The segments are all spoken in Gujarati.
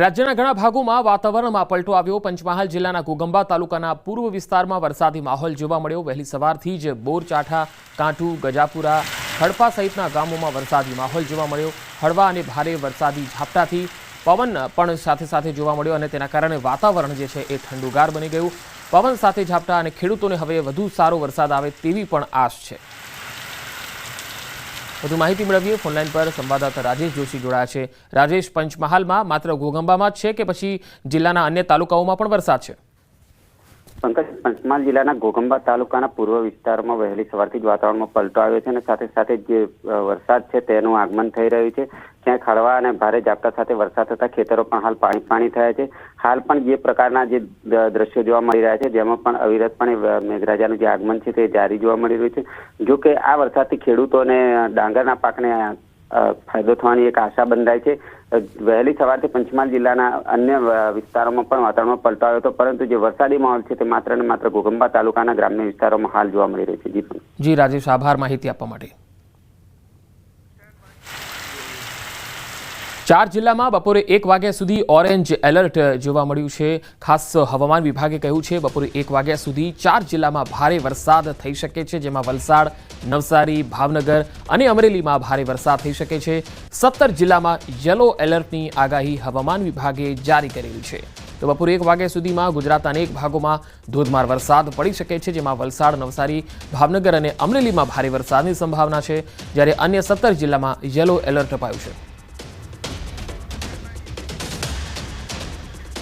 રાજ્યના ઘણા ભાગોમાં વાતાવરણમાં પલટો આવ્યો. પંચમહાલ જિલ્લાના ગુગંબા તાલુકાના પૂર્વ વિસ્તારમાં વરસાદી માહોલ જોવા મળ્યો. વહેલી સવારથી જ બોરચાઠા, કાંઠુ, ગજાપુરા, હડપા સહિતના ગામોમાં વરસાદી માહોલ જોવા મળ્યો. હળવા અને ભારે વરસાદી ઝાપટાથી પવન પણ સાથે સાથે જોવા મળ્યો અને તેના કારણે વાતાવરણ જે છે એ ઠંડુગાર બની ગયું. પવન સાથે ઝાપટા અને ખેડૂતોને હવે વધુ સારો વરસાદ આવે તેવી પણ આશ છે. વધુ માહિતી મેળવીએ. ફોનલાઈન પર સંવાદદાતા રાજેશ જોશી જોડાયા છે. રાજેશ, પંચમહાલમાં માત્ર ગોગંબામાં જ છે કે પછી જિલ્લાના અન્ય તાલુકાઓમાં પણ વરસાદ છે? પંકજ પંચમહાલ જિલ્લાના ઘોઘંબા તાલુકાના પૂર્વ વિસ્તારમાં વહેલી સવારથી જ વાતાવરણમાં પલટો આવ્યો છે અને સાથે સાથે જે વરસાદ છે તેનું આગમન થઈ રહ્યું છે. ત્યાં ખાડવા અને ભારે ઝાપટા સાથે વરસાદ થતા ખેતરો પણ હાલ પાણી પાણી થયા છે. હાલ પણ જે પ્રકારના જે દ્રશ્યો જોવા મળી રહ્યા છે, જેમાં પણ અવિરતપણે મેઘરાજાનું જે આગમન છે તે જારી જોવા મળી રહ્યું છે. જો કે આ વરસાદથી ખેડૂતોને ડાંગરના પાકને ફાયદો થવાની એક આશા બંધાય છે. વહેલી સવારથી પંચમહાલ જિલ્લાના અન્ય વિસ્તારોમાં પણ વાતાવરણમાં પલટો આવ્યો હતો, પરંતુ જે વરસાદી માહોલ છે તે માત્ર ને માત્ર ઘોગંબા તાલુકાના ગ્રામ્ય વિસ્તારોમાં હાલ જોવા મળી રહ્યો છે. જી જી રાજેશ આભાર માહિતી આપવા માટે. ચાર જિલ્લામાં બપોરે એક વાગ્યા સુધી ઓરેન્જ એલર્ટ જોવા મળ્યું છે. ખાસ હવામાન વિભાગે કહ્યું છે, બપોરે એક વાગ્યા સુધી ચાર જિલ્લામાં ભારે વરસાદ થઈ શકે છે, જેમાં વલસાડ, નવસારી, ભાવનગર અને અમરેલીમાં ભારે વરસાદ થઈ શકે છે. સત્તર જિલ્લામાં યલો એલર્ટની આગાહી હવામાન વિભાગે જારી કરેલી છે. તો બપોરે એક વાગ્યા સુધીમાં ગુજરાતના અનેક ભાગોમાં ધોધમાર વરસાદ પડી શકે છે, જેમાં વલસાડ, નવસારી, ભાવનગર અને અમરેલીમાં ભારે વરસાદની સંભાવના છે, જ્યારે અન્ય સત્તર જિલ્લામાં યલો એલર્ટ અપાયું છે.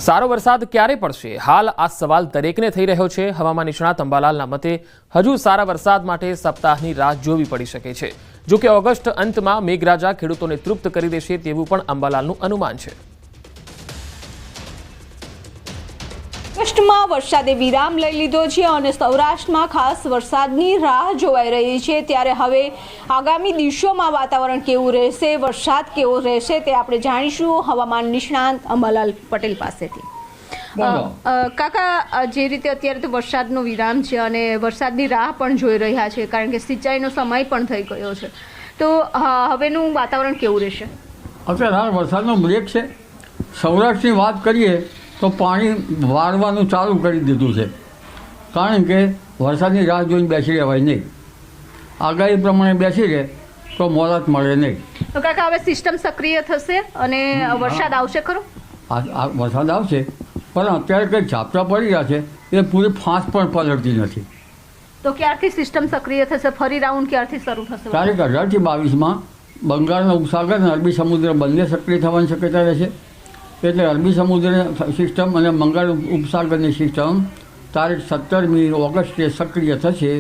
સારો વરસાદ ક્યારે પડશે? હાલ આ સવાલ દરેકને થઈ રહ્યો છે. હવામાન નિષ્ણાત અંબાલાલના મતે હજુ સારા વરસાદ માટે સપ્તાહની રાહ જોવી પડી શકે છે. જોકે ઓગસ્ટ અંતમાં મેઘરાજા ખેડૂતોને તૃપ્ત કરી દેશે તેવું પણ અંબાલાલનું અનુમાન છે. ઓગસ્ટમાં વરસાદે વિરામ લઈ લીધો છે અને સૌરાષ્ટ્રમાં ખાસ વરસાદની રાહ જોવાઈ રહી છે. ત્યારે હવે આગામી દિવસોમાં વાતાવરણ કેવું રહેશે વરસાદ કેવો રહેશે તે આપણે જાણીશું. હવામાન નિષ્ણાંત અંબાલાલ પટેલ પાસેથી. કાકા જે રીતે અત્યારે તો વરસાદનો વિરામ છે અને વરસાદની રાહ પણ જોઈ રહ્યા છે કારણ કે સિંચાઈનો સમય પણ થઈ ગયો છે. તો હવેનું વાતાવરણ કેવું રહેશે? અત્યારે હાલ વરસાદનો બ્રેક છે. સૌરાષ્ટ્રની વાત કરીએ તો પાણી વાળવાનું ચાલુ કરી દીધું છે. કારણ કે વરસાદની રાહ જોઈને બેસી રહેવાય નહીં. આગાહી પ્રમાણે બેસી રહે તો મોરાત મળે નહીં. તો કાકા હવે સિસ્ટમ સક્રિય થશે અને વરસાદ આવશે ખરો? વરસાદ આવશે પણ અત્યારે કંઈક ઝાપટા પડી રહ્યા છે એ પૂરી ફાંસ પણ પલટતી નથી. તો ક્યારથી સિસ્ટમ સક્રિય થશે? ફરી રાઉન્ડ ક્યારથી શરૂ થશે? તારીખ અઢારથી બાવીસમાં બંગાળનો ઉપસાગર અને અરબી સમુદ્ર બંને સક્રિય થવાની શક્યતા રહેશે. એટલે અરબી સમુદ્ર સિસ્ટમ અને બંગાળ ઉપસાગરની સિસ્ટમ તારીખ સત્તરમી ઓગસ્ટે સક્રિય થશે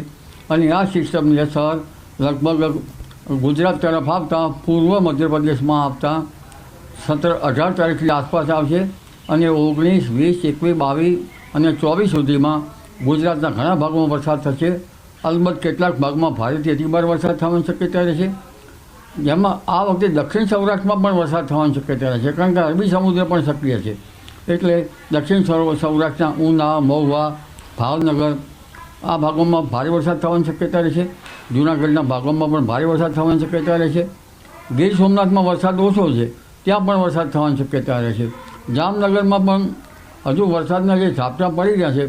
અને આ સિસ્ટમની અસર લગભગ ગુજરાત તરફ આવતા, પૂર્વ મધ્યપ્રદેશમાં આવતા સત્તર અઢાર તારીખની આસપાસ આવશે અને ઓગણીસ, વીસ, એકવીસ, બાવીસ અને ચોવીસ સુધીમાં ગુજરાતના ઘણા ભાગમાં વરસાદ થશે. અલબત્ત કેટલાક ભાગમાં ભારેથી અતિભાર વરસાદ થવાની શક્યતા રહેશે. જેમાં આ વખતે દક્ષિણ સૌરાષ્ટ્રમાં પણ વરસાદ થવાની શક્યતા રહેશે કારણ કે અરબી સમુદ્ર પણ સક્રિય છે. એટલે દક્ષિણ સૌરાષ્ટ્રના ઉના, મહુવા, ભાવનગર આ ભાગોમાં ભારે વરસાદ થવાની શક્યતા રહેશે જૂનાગઢના ભાગોમાં પણ ભારે વરસાદ થવાની શક્યતા રહેશે ગીર સોમનાથમાં વરસાદ ઓછો છે. ત્યાં પણ વરસાદ થવાની શક્યતા રહેશે જામનગરમાં પણ હજુ વરસાદના જે ઝાપટા પડી રહ્યા છે,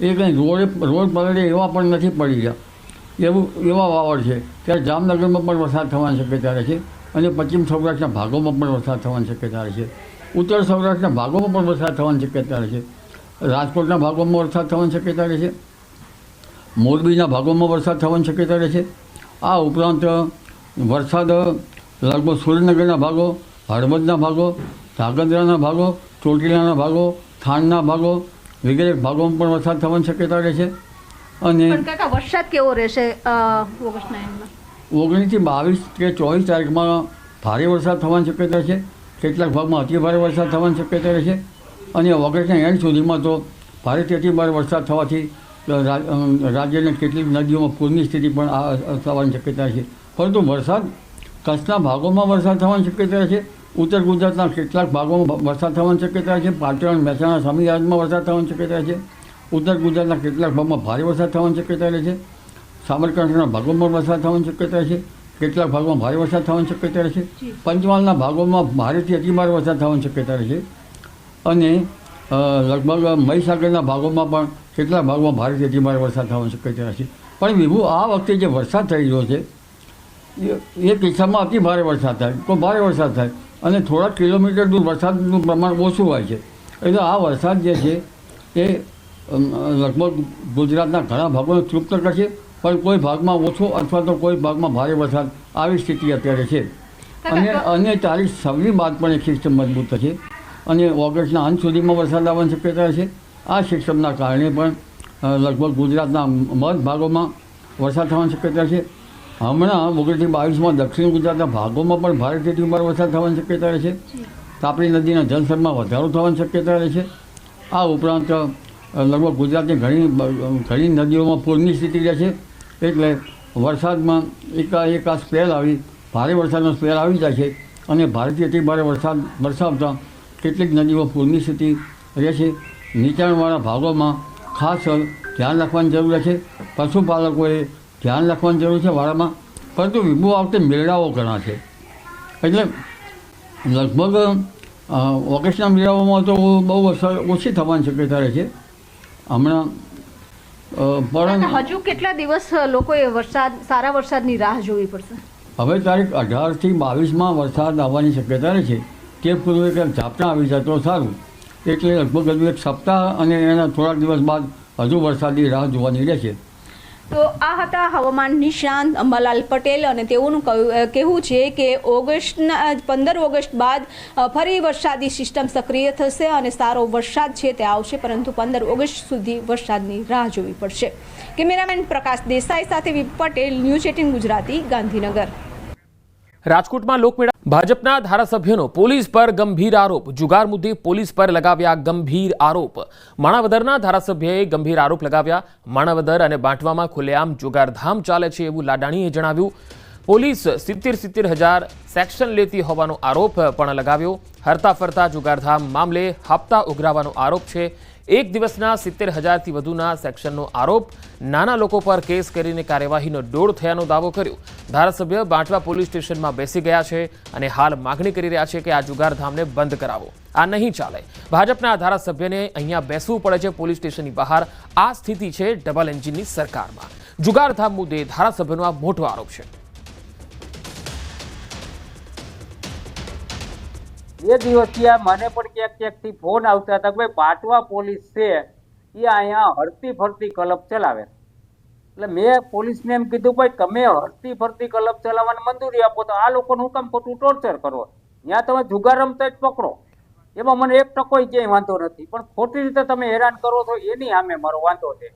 એ કંઈ રોડ રોડ પલળે એવા પણ નથી પડી રહ્યા. એવું, એવા વાવડ છે. ત્યારે જામનગરમાં પણ વરસાદ થવાની શક્યતા રહેશે અને પશ્ચિમ સૌરાષ્ટ્રના ભાગોમાં પણ વરસાદ થવાની શક્યતા રહેશે ઉત્તર સૌરાષ્ટ્રના ભાગોમાં પણ વરસાદ થવાની શક્યતા રહેશે રાજકોટના ભાગોમાં વરસાદ થવાની શક્યતા રહેશે મોરબીના ભાગોમાં વરસાદ થવાની શક્યતા રહેશે આ ઉપરાંત વરસાદ લગભગ સુરેન્દ્રનગરના ભાગો, હળવદના ભાગો, ધાંગધ્રાના ભાગો, ચોટીલાના ભાગો, થાણના ભાગો વગેરે ભાગોમાં પણ વરસાદ થવાની શક્યતા રહેશે અને પણ કાકા વરસાદ કેવો રહેશે ઓગસ્ટના એન્ડમાં? ઓગણીસથી બાવીસ કે ચોવીસ તારીખમાં ભારે વરસાદ થવાની શક્યતા છે. કેટલાક ભાગમાં અતિ ભારે વરસાદ થવાની શક્યતા રહેશે. અને ઓગસ્ટના એન્ડ સુધીમાં તો ભારેથી અતિ ભારે વરસાદ થવાથી રાજ્યની કેટલીક નદીઓમાં પૂરની સ્થિતિ પણ થવાની શક્યતા છે. પરંતુ વરસાદ કચ્છના ભાગોમાં વરસાદ થવાની શક્યતા છે. ઉત્તર ગુજરાતના કેટલાક ભાગોમાં વરસાદ થવાની શક્યતા છે. પાટણ મહેસાણા સ્વામિનારાયણમાં વરસાદ થવાની શક્યતા છે. ઉત્તર ગુજરાતના કેટલાક ભાગમાં ભારે વરસાદ થવાની શક્યતા રહે છે. સાબરકાંઠાના ભાગોમાં વરસાદ થવાની શક્યતા છે. કેટલાક ભાગમાં ભારે વરસાદ થવાની શક્યતા રહેશે પંચમહાલના ભાગોમાં ભારેથી અતિભારે વરસાદ થવાની શક્યતા રહેશે અને લગભગ મહીસાગરના ભાગોમાં પણ કેટલા ભાગમાં ભારેથી અતિભારે વરસાદ થવાની શક્યતા છે. પણ વિભુ આ વખતે જે વરસાદ થઈ રહ્યો છે એ- કિસ્સામાં અતિ ભારે વરસાદ થાય તો ભારે વરસાદ થાય. અને થોડા કિલોમીટર દૂર વરસાદનું પ્રમાણ ઓછું હોય છે. એટલે આ વરસાદ જે છે એ લગભગ ગુજરાતના ઘણા ભાગોને તૃપ્ત કરશે પણ કોઈ ભાગમાં ઓછો અથવા તો કોઈ ભાગમાં ભારે વરસાદ આવી સ્થિતિ અત્યારે છે. અને અને તારીખ છવ્વીસ બાદ પણ એક સિસ્ટમ મજબૂત થશે અને ઓગસ્ટના અંત સુધીમાં વરસાદ આવવાની શક્યતા છે. આ સિસ્ટમના કારણે પણ લગભગ ગુજરાતના મધ ભાગોમાં વરસાદ થવાની શક્યતા છે. હમણાં ઓગણીસથી બાવીસમાં દક્ષિણ ગુજરાતના ભાગોમાં પણ ભારેથી ઉપર વરસાદ થવાની શક્યતા રહે છે. તાપી નદીના જળસ્તરમાં વધારો થવાની શક્યતા રહે છે. આ ઉપરાંત લગભગ ગુજરાતની ઘણી ઘણી નદીઓમાં પૂરની સ્થિતિ રહે છે. એટલે વરસાદમાં એકાએક આ સ્પેલ આવી, ભારે વરસાદનો સ્પેલ આવી જાય છે અને ભારેથી અતિ ભારે વરસાદ વરસાવતા કેટલીક નદીઓ પૂરની સ્થિતિ રહેશે નીચાણવાળા ભાગોમાં ખાસ ધ્યાન રાખવાની જરૂર છે. પશુપાલકોએ ધ્યાન રાખવાની જરૂર છે વાળામાં પરંતુ વિભુ વખતે મેળાઓ ઘણા છે. એટલે લગભગ ઓગસ્ટના મેળાઓમાં તો બહુ અસર ઓછી થવાની શક્યતા રહે છે. હમણાં હજુ કેટલા દિવસ લોકોએ વરસાદ સારા વરસાદની રાહ જોવી પડશે? હવે તારીખ અઢારથી બાવીસમાં વરસાદ આવવાની શક્યતા રહે છે. તે પૂર્વે કંઈક ઝાપટા આવી જાય તો સારું. એટલે લગભગ હજુ એક સપ્તાહ અને એના થોડાક દિવસ બાદ હજુ વરસાદની રાહ જોવાની રહેશે. તો આ હતા હવામાન નિષ્ણાંત અંબાલાલ પટેલ અને તેઓનું કહેવું છે કે ઓગસ્ટના પંદર ઓગસ્ટ બાદ ફરી વરસાદી સિસ્ટમ સક્રિય થશે અને સારો વરસાદ છે તે આવશે, પરંતુ પંદર ઓગસ્ટ સુધી વરસાદની રાહ જોવી પડશે. કેમેરામેન પ્રકાશ દેસાઈ સાથે પટેલ, ન્યૂઝ એટીન ગુજરાતી, ગાંધીનગર. રાજકોટમાં લોકમેળા ભાજપના ધારાસભ્યનો પોલીસ પર ગંભીર આરોપ. જુગાર મુદ્દે પોલીસ પર લગાવ્યા ગંભીર આરોપ. માણાવદરના ધારાસભ્યએ ગંભીર આરોપ લગાવ્યા. માણાવદર અને બાંટવામાં ખુલ્લેઆમ જુગારધામ ચાલે છે એવું લાડાણીએ જણાવ્યું. પોલીસ સિત્તેર સિત્તેર હજાર સેક્શન લેતી હોવાનો આરોપ પણ લગાવ્યો. હરતા ફરતા જુગારધામ મામલે હપ્તા ઉઘરાવાનો આરોપ છે. એક દિવસના સિત્તેર હજારથી વધુના સેક્શનનો આરોપ. નાના લોકો પર કેસ કરીને કાર્યવાહીનો ડોળ થયાનો દાવો કર્યો. ધારાસભ્ય બાંટવા પોલીસ સ્ટેશનમાં બેસી ગયા છે અને હાલ માગણી કરી રહ્યા છે કે આ જુગારધામને બંધ કરાવો. આ નહીં ચાલે. ભાજપના ધારાસભ્યને અહીંયા બેસવું પડે છે પોલીસ સ્ટેશનની બહાર. આ સ્થિતિ છે ડબલ એન્જિનની સરકારમાં. જુગારધામ મુદ્દે ધારાસભ્યનો આ મોટો આરોપ છે. બે દિવસથી આ મને પણ ક્યાંક ક્યાંકથી ફોન આવતા હતા કે ભાઈ બાટવા પોલીસ છે એ અહીંયા હરતી ફરતી કલબ ચલાવે. એટલે મેં પોલીસને એમ કીધું, ભાઈ, તમે હરતી ફરતી કલબ ચલાવવાની મંજૂરી આપો, તો આ લોકોને હું કામ ખોટું ટોર્ચર કરો? ત્યાં તમે જુગાર રમતા જ પકડો. એમાં મને એક ટકો ક્યાંય વાંધો નથી, પણ ખોટી રીતે તમે હેરાન કરો છો, એની સામે મારો વાંધો છે.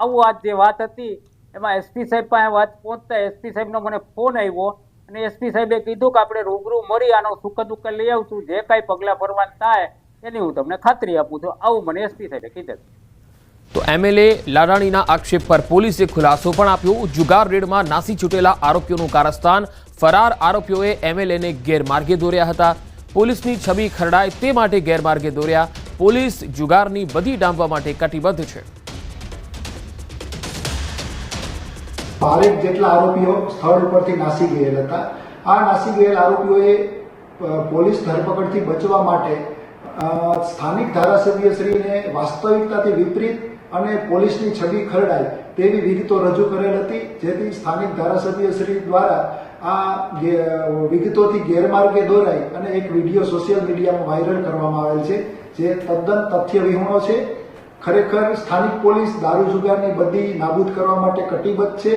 આવું આજ જે વાત હતી, એમાં એસપી સાહેબ પાસે વાત પહોંચતા, એસપી સાહેબનો મને ફોન આવ્યો અને એસપી સાહેબે કીધું કે આપણે રૂબરૂ મળી આનો સુખદ ઉકેલ લઈ આવશું. જે કાંઈ પગલાં ભરવાના થાય એની હું તમને ખાતરી આપું છું. આવું મને એસપી સાહેબે કીધું તો એમએલએ લાડાણીના આક્ષેપ પર પોલીસે ખુલાસો પણ આપ્યો. જુગાર રેડમાં નાસી છૂટેલા આરોપીઓનું કારસ્તાન. ફરાર આરોપીઓએ એમએલએને ગેરમાર્ગે દોર્યા હતા. પોલીસની છબી ખરડાય તે માટે ગેરમાર્ગે દોર્યા. પોલીસ જુગારની બધી ડામવા માટે કટિબદ્ધ છે. બારેક જેટલા આરોપીઓ સ્થળ ઉપરથી નાસી ગયેલ હતા. આ નાસી ગયેલ આરોપીઓએ પોલીસ ધરપકડથી બચવા માટે સ્થાનિક ધારાસભ્યશ્રીને વાસ્તવિકતાથી વિપરીત અને પોલીસની છબી ખરડાય તેવી વિગતો રજૂ કરેલ હતી, જેથી સ્થાનિક ધારાસભ્યશ્રી દ્વારા આ વિગતોથી ગેરમાર્ગે દોરાઈ અને એક વીડિયો સોશિયલ મીડિયામાં વાયરલ કરવામાં આવેલ છે, જે તદ્દન તથ્ય વિહોણો છે. ખરેખર સ્થાનિક પોલીસ દારૂ જુગારની બધી નાબૂદ કરવા માટે કટિબદ્ધ છે.